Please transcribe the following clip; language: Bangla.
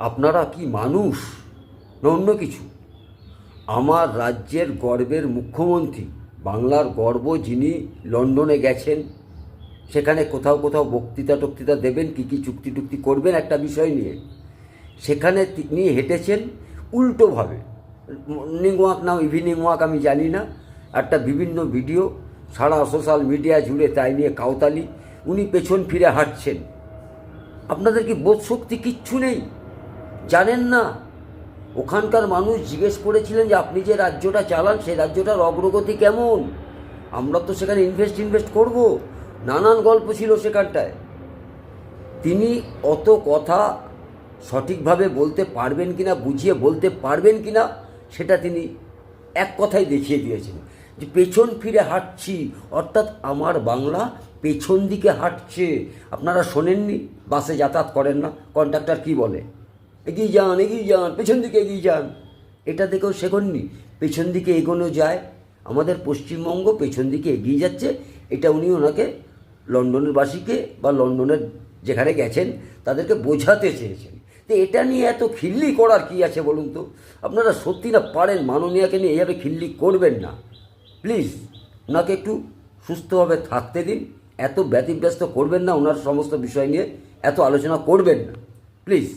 আপনারা কি মানুষ? না অন্য কিছু। আমার রাজ্যের গর্বের মুখ্যমন্ত্রী, বাংলার গর্ব যিনি লন্ডনে গেছেন, সেখানে কোথাও কোথাও বক্তৃতা টক্তৃতা দেবেন, কী কী চুক্তি টুক্তি করবেন একটা বিষয় নিয়ে। সেখানে তিনি হেঁটেছেন উল্টোভাবে মর্নিং ওয়াক না ইভিনিং ওয়াক আমি জানি না, একটা বিভিন্ন ভিডিও, সারা সোশ্যাল মিডিয়া জুড়ে তাই নিয়ে কাউতালি, উনি পেছন ফিরে হাঁটছেন। আপনাদের কি বোধ শক্তি কিচ্ছু নেই? জানেন না। ওখানকার মানুষ জিজ্ঞেস করেছিলেন যে, আপনি যে রাজ্যটা চালান, সেই রাজ্যটার অগ্রগতি কেমন? আমরা তো সেখানে ইনভেস্ট ইনভেস্ট করব। নানান গল্প ছিল সেখানটায়। তিনি অত কথা সঠিকভাবে বলতে পারবেন কি না বুঝিয়ে বলতে পারবেন কি না সেটা তিনি এক কথাই দেখিয়ে দিয়েছেন যে, পেছন ফিরে হাঁটছি। অর্থাৎ আমার বাংলা পেছন দিকে হাঁটছে। আপনারা শোনেননি? বাসে যাতায়াত করেন না? কন্ডাক্টর কি বলে? এগিয়ে যান এগিয়ে যান, পেছন দিকে এগিয়ে যান। এটা দেখেও শেখননি পেছন দিকে এগোনো যায়। আমাদের পশ্চিমবঙ্গ পেছন দিকে এগিয়ে যাচ্ছে। এটা উনি ওনাকে লন্ডনের বাসীকে বা লন্ডনের যেখানে গেছেন, তাদেরকে বোঝাতে চেয়েছেন। তো এটা নিয়ে এত খিল্লি করার কি আছে বলুন তো? আপনারা সত্যি না পারেন মাননীয়াকে নিয়ে এইভাবে খিল্লি করবেন না। প্লিজ, ওনাকে একটু সুস্থভাবে থাকতে দিন। এত ব্যতিব্যস্ত করবেন না, ওনার সমস্ত বিষয় নিয়ে এত আলোচনা করবেন না। প্লিজ।